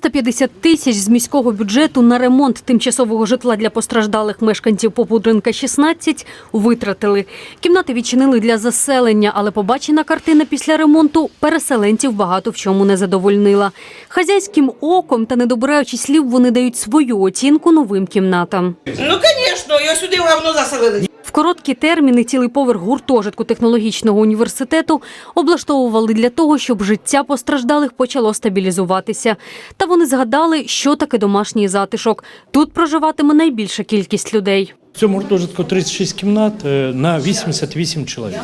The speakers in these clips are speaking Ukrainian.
350 тисяч з міського бюджету на ремонт тимчасового житла для постраждалих мешканців Попудренка 16 витратили. Кімнати відчинили для заселення, але побачена картина після ремонту переселенців багато в чому не задовольнила. Хазяйським оком та не добираючи слів, вони дають свою оцінку новим кімнатам. Ну, звісно, його сюди в говно заселили. Короткі терміни цілий поверх гуртожитку технологічного університету облаштовували для того, щоб життя постраждалих почало стабілізуватися. Та вони згадали, що таке домашній затишок. Тут проживатиме найбільша кількість людей. В цьому гуртожитку 36 кімнат е, на 88 чоловік,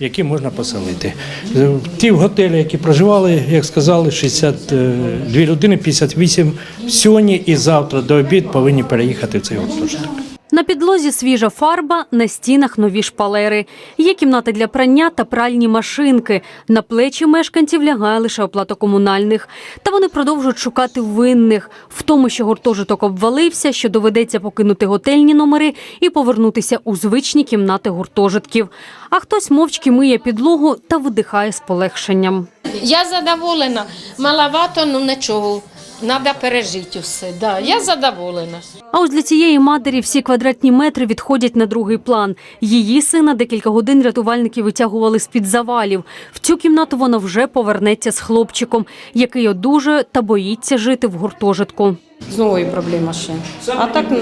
які можна поселити. Е, Ті в готелі, які проживали, як сказали, 62 людини, 58 сьогодні і завтра до обід повинні переїхати в цей гуртожиток. На підлозі свіжа фарба, на стінах нові шпалери. Є кімната для прання та пральні машинки. На плечі мешканців лягає лише оплата комунальних. Та вони продовжують шукати винних в тому, що гуртожиток обвалився, що доведеться покинути готельні номери і повернутися у звичні кімнати гуртожитків. А хтось мовчки миє підлогу та видихає з полегшенням. Я задоволена. Маловато, ну нічого. Треба пережити все. Да, я задоволена. А ось для цієї матері всі квадратні метри відходять на другий план. Її сина декілька годин рятувальники витягували з-під завалів. В цю кімнату вона вже повернеться з хлопчиком, який одужує та боїться жити в гуртожитку. З нової проблема ще. А так ну,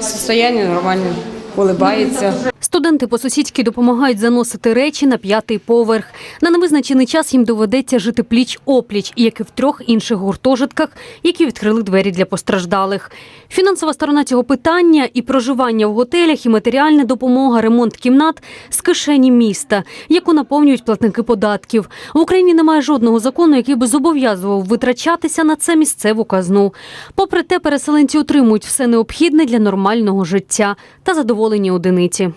состояние нормальне, улибається. Студенти по-сусідськи допомагають заносити речі на п'ятий поверх. На невизначений час їм доведеться жити пліч-опліч, як і в трьох інших гуртожитках, які відкрили двері для постраждалих. Фінансова сторона цього питання і проживання в готелях, і матеріальна допомога, ремонт кімнат з кишені міста, яку наповнюють платники податків. В Україні немає жодного закону, який би зобов'язував витрачатися на це місцеву казну. Попри те, переселенці отримують все необхідне для нормального життя та задоволені одиниці.